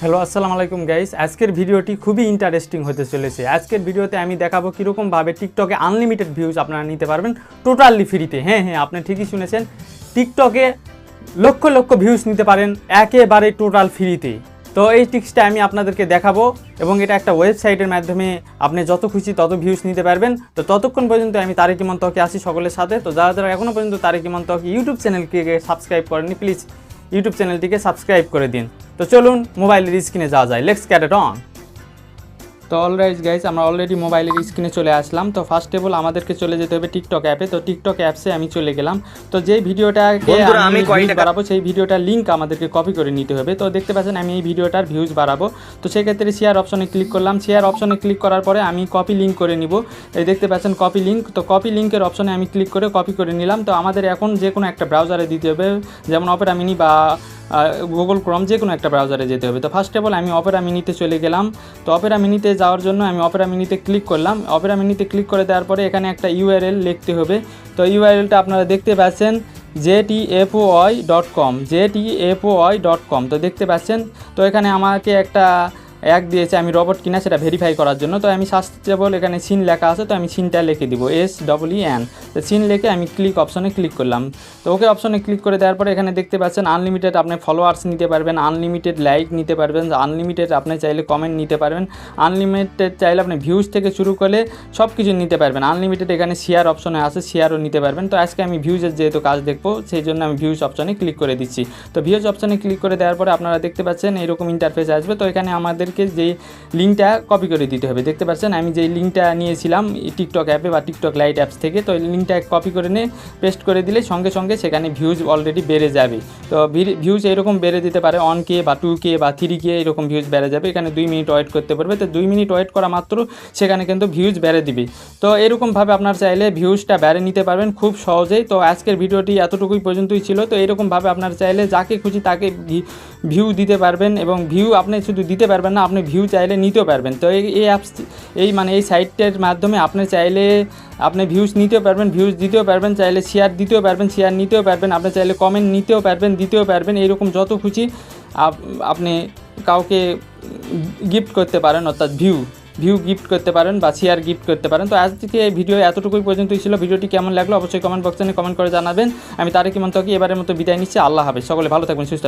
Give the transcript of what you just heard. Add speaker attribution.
Speaker 1: Hello, আসসালামু আলাইকুম guys আজকের ভিডিওটি খুবই ইন্টারেস্টিং হতে চলেছে। আজকের ভিডিওতে আমি দেখাবো কীরকমভাবে টিকটকে আনলিমিটেড ভিউজ আপনারা নিতে পারবেন টোটালি ফ্রিতে হ্যাঁ হ্যাঁ আপনি ঠিকই শুনেছেন। টিকটকে লক্ষ লক্ষ ভিউজ নিতে পারেন একেবারে টোটাল ফ্রিতে তো এই টিক্সটা আমি আপনাদেরকে দেখাবো এবং এটা একটা ওয়েবসাইটের মাধ্যমে আপনি যত খুশি তত ভিউজ নিতে পারবেন। তো ততক্ষণ পর্যন্ত আমি তারেক ইমন তকে আসি সকলের সাথে। তো যারা যারা এখনও পর্যন্ত তারেক ইমন তকে ইউটিউব চ্যানেলকে সাবস্ক্রাইব করেননি প্লিজ ইউটিউব চ্যানেলটিকে সাবস্ক্রাইব করে দিন। তো চলুন মোবাইলের স্ক্রিনে যাওয়া যায়। লেটস ক্যাট অন তো অলরাইজ গাইজ আমরা অলরেডি মোবাইলের স্ক্রিনে চলে আসলাম। তো ফার্স্ট অফ অল আমাদেরকে চলে যেতে হবে টিকটক অ্যাপে তো টিকটক অ্যাপসে আমি চলে গেলাম। তো যেই ভিডিওটাকে আমি ভিউজ বাড়াবো সেই ভিডিওটার লিঙ্ক আমাদেরকে কপি করে নিতে হবে। তো দেখতে পাচ্ছেন আমি এই ভিডিওটার ভিউজ বাড়াবো। তো সেক্ষেত্রে শেয়ার অপশনে ক্লিক করলাম। শেয়ার অপশনে ক্লিক করার পরে আমি কপি লিঙ্ক করে নিব। এই দেখতে পাচ্ছেন কপি লিঙ্ক তো কপি লিঙ্কের অপশনে আমি ক্লিক করে কপি করে নিলাম। তো আমাদের এখন যে কোনো একটা ব্রাউজারে দিতে হবে। যেমন অপেরা মিনি বা গুগল ক্রম যে কোনো একটা ব্রাউজারে যেতে হবে। তো ফার্স্ট অফ অল আমি অপেরা মিনিতে চলে গেলাম। তো অপেরা মিনিতে যাওয়ার জন্য আমি অপেরা মিনিতে ক্লিক করলাম। অপেরা মিনিতে ক্লিক করে দেওয়ার পরে এখানে একটা ইউআরএল লিখতে হবে। তো ইউআরএলটা আপনারা দেখতে পাচ্ছেন জেটিএফওআই ডট কম জেটিএফওআই ডট কম তো দেখতে পাচ্ছেন, তো এখানে আমাকে একটা এক দিয়েছে, আমি রবট কিনা সেটা ভেরিফাই করার জন্য। তো আমি সাস্টেবল এখানে সিন লেখা আছে, তো আমি সিনটা লিখে দিব এস ডবল ই এন তো সিন লিখে আমি ক্লিক অপশনে ক্লিক করলাম। তো ওকে অপশনে ক্লিক করে দেওয়ার পরে এখানে দেখতে পাচ্ছেন আনলিমিটেড আপনি ফলোয়ার্স নিতে পারবেন আনলিমিটেড লাইক নিতে পারবেন আনলিমিটেড আপনি চাইলে কমেন্ট নিতে পারবেন আনলিমিটেড চাইলে আপনি ভিউজ থেকে শুরু করে সব কিছু নিতে পারবেন। আনলিমিটেড এখানে শেয়ার অপশনে আছে শেয়ারও নিতে পারবেন। তো আজকে আমি ভিউজের যেহেতু কাজ দেখব, সেই জন্য আমি ভিউজ অপশনে ক্লিক করে দিচ্ছি। তো ভিউজ অপশনে ক্লিক করে দেওয়ার পরে আপনারা দেখতে পাচ্ছেন, এরকম ইন্টারফেস আসবে। তো এখানে আমাদেরকে যে লিঙ্কটা কপি করে দিতে হবে। দেখতে পাচ্ছেন, আমি যে লিঙ্কটা নিয়েছিলাম টিকটক অ্যাপে বা টিকটক লাইট অ্যাপস থেকে, তো লিঙ্কটা কপি করে নিয়ে পেস্ট করে দিলে সঙ্গে সঙ্গে সেখানে ভিউজ অলরেডি বেড়ে যাবে। তো ভিউজ এরকম বেড়ে দিতে পারে অন কে বা টু কে বা থ্রি কে এরকম ভিউজ বেড়ে যাবে। এখানে দুই মিনিট ওয়েট করতে পারবে। তো দুই মিনিট ওয়েট করা মাত্র সেখানে কিন্তু ভিউজ বেড়ে দিবে। তো এরকমভাবে আপনার চাইলে ভিউজটা বেড়ে নিতে পারবেন খুব সহজেই। তো আজকের ভিডিওটি এতটুকুই পর্যন্তই ছিল। তো এরকমভাবে আপনার চাইলে যাকে খুশি তাকে ভিউ দিতে পারবেন এবং ভিউ আপনি শুধু দিতে পারবেন না আপনি ভিউ চাইলে নিতেও পারবেন। তো এই অ্যাপস এই মানে এই সাইটের মাধ্যমে আপনি চাইলে আপনি ভিউজ নিতেও পারবেন ভিউজ দিতেও পারবেন, চাইলে শেয়ার দিতেও পারবেন শেয়ার নিতেও পারবেন, আপনি চাইলে কমেন্ট নিতেও পারবেন, দিতেও পারবেন এইরকম যত খুশি আপ- আপনি কাউকে গিফট করতে পারেন, অর্থাৎ ভিউ ভিউ গিফট করতে পারেন বা শেয়ার গিফট করতে পারেন। তো আজকে এই ভিডিও এতটুকুই পর্যন্ত ছিল। ভিডিওটি কেমন লাগল অবশ্যই কমেন্ট বক্সে কমেন্ট করে জানাবেন। আমি তারেক ইমন তকি এবারের মতো বিদায় নিচ্ছি। আল্লাহ হাফেজ। সকলে ভালো থাকবেন, সুস্থ